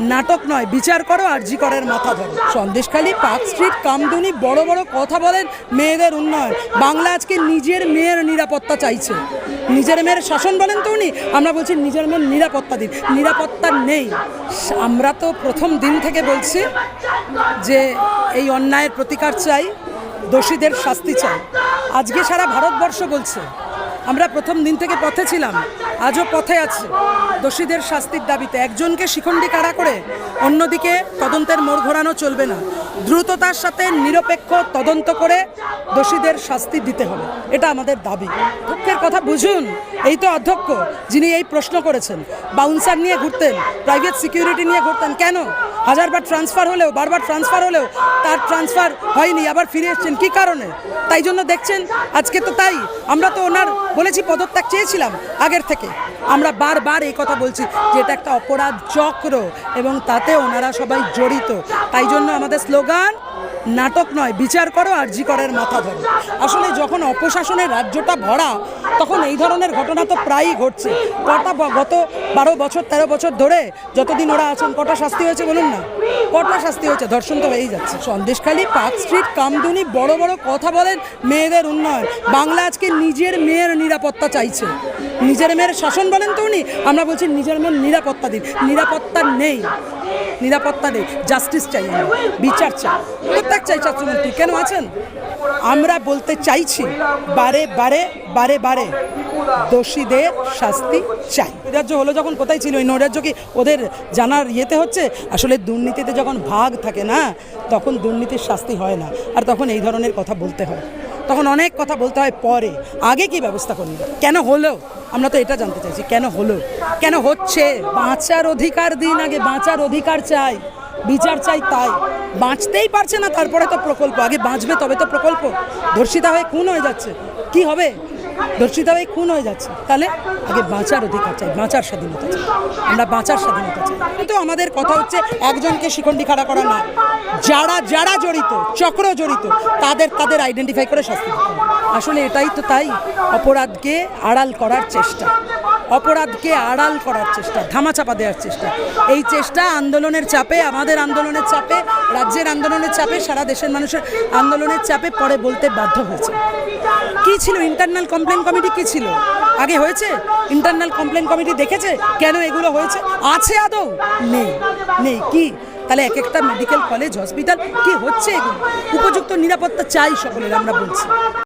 নাটক নয়, বিচার করো আর জি করের মাথা ধরো। সন্দেশখালী, পার্ক স্ট্রিট, কামদুনি, বড় বড় কথা বলেন মেয়েদের উন্নয়ন। বাংলা আজকে নিজের মেয়ের নিরাপত্তা চাইছে। নিজের মেয়ের শাসন বলেন তো উনি? আমরা বলছি নিজের মেয়ের নিরাপত্তা দিন। নিরাপত্তা নেই। আমরা তো প্রথম দিন থেকে বলছি যে এই অন্যায়ের প্রতিকার চাই, দোষীদের শাস্তি চাই। আজকে সারা ভারতবর্ষ বলছে। আমরা প্রথম দিন থেকে পথে ছিলাম। আজও পথে আছে। দোষীদের শাস্তির দাবিতে একজনকে শিখণ্ডি কাড়া করে? অন্যদিকে তদন্তের মোড় ঘোরানো চলবে না। দ্রুততার সাথে নিরপেক্ষ তদন্ত করে দোষীদের শাস্তি দিতে হবে। এটা আমাদের দাবি। দুঃখের কথা বুঝুন, এই তো অধ্যক্ষ যিনি এই প্রশ্ন করেছেন। বাউন্সার নিয়ে ঘুরতেন, প্রাইভেট সিকিউরিটি নিয়ে ঘুরতেন। কেন? হাজারবার ট্রান্সফার হলেও, বারবার ট্রান্সফার হলেও তার ট্রান্সফার হয়নি, আবার ফিরে এসছেন। কী কারণে? তাই জন্য দেখছেন, আজকে তো তাই। আমরা তো ওনার বলেছি, পদত্যাগ চেয়েছিলাম আগের থেকে। আমরা বারবার এই কথা বলছি যে এটা একটা অপরাধ চক্র এবং তাতে ওনারা সবাই জড়িত। তাই জন্য আমাদের স্লোগান নাটক নয়, বিচার করো আর জি করের মাথা ধরো। আসলে যখন অপশাসনের রাজ্যটা ভরা, তখন এই ধরনের ঘটনা তো প্রায়ই ঘটছে। কটা গত বারো বছর, তেরো বছর ধরে যতদিন ওরা আছেন, কটা শাস্তি হয়েছে বলুন না? কটা শাস্তি হয়েছে? ধর্ষণ তো হয়েই যাচ্ছে। সন্দেশখালী, পার্ক স্ট্রিট, কামদুনি বড় বড় কথা বলেন মেয়েদের উন্নয়ন। বাংলা আজকে নিজের মেয়ের নিরাপত্তা চাইছে। নিজের মেয়ের শাসন বলেন তো উনি? আমরা বলছি নিজের মেয়ের নিরাপত্তা দিন। নিরাপত্তা নেই। নিরাপত্তা নেই জাস্টিস চাই বিচার চাই। প্রত্যেক চাই ছাত্রমন্ত্রী কেন আছেন? আমরা বলতে চাইছি, বারে বারে বারে বারে, দোষীদের শাস্তি চাই। নৈরাজ্য হলো যখন কোথায় ছিল, ওই নৈরাজ্য কি ওদের জানার ইয়েতে হচ্ছে? আসলে দুর্নীতিতে যখন ভাগ থাকে না, তখন দুর্নীতির শাস্তি হয় না। আর তখন এই ধরনের কথা বলতে হয়। তখন অনেক কথা বলতে হয় পরে। আগে কি ব্যবস্থা করুন কেন হলো? আমরা তো এটা জানতে চাইছি, কেন হলো? কেন হচ্ছে? বাঁচার অধিকার দিন আগে, বাঁচার অধিকার চাই, বিচার চাই তাই। বাঁচতেই পারছে না, তারপরে তো প্রকল্প। আগে বাঁচবে, তবে তো প্রকল্প। ধর্ষিতা হয়ে খুন হয়ে যাচ্ছে। কি হবে? ধর্ষিতা হয়ে খুন হয়ে যাচ্ছে। তাহলে আগে বাঁচার অধিকার চাই, বাঁচার স্বাধীনতা চাই। আমরা বাঁচার স্বাধীনতা চাই। কিন্তু আমাদের কথা হচ্ছে, একজনকে শিখণ্ডি খাড়া করা না যারা যারা জড়িত, চক্র জড়িত, তাদের তাদের আইডেন্টিফাই করে শাস্তি আসলে এটাই তো তাই, অপরাধকে আড়াল করার চেষ্টা। অপরাধকে আড়াল করার চেষ্টা, ধামাচাপা দেওয়ার চেষ্টা। এই চেষ্টা আন্দোলনের চাপে, আমাদের আন্দোলনের চাপে, রাজ্যের আন্দোলনের চাপে, সারা দেশের মানুষের আন্দোলনের চাপে পরে বলতে বাধ্য হয়েছে। কি ছিল ইন্টারনাল কমপ্লেন কমিটি কি ছিল? আগে হয়েছে? ইন্টারনাল কমপ্লেন কমিটি দেখেছে? কেন এগুলো হয়েছে? আছে আদৌ? নেই নেই। কি? তাহলে এক একটা মেডিকেল কলেজ হসপিটাল কি হচ্ছে এগুলো? উপযুক্ত নিরাপত্তা চাই সকলের, আমরা বলছি।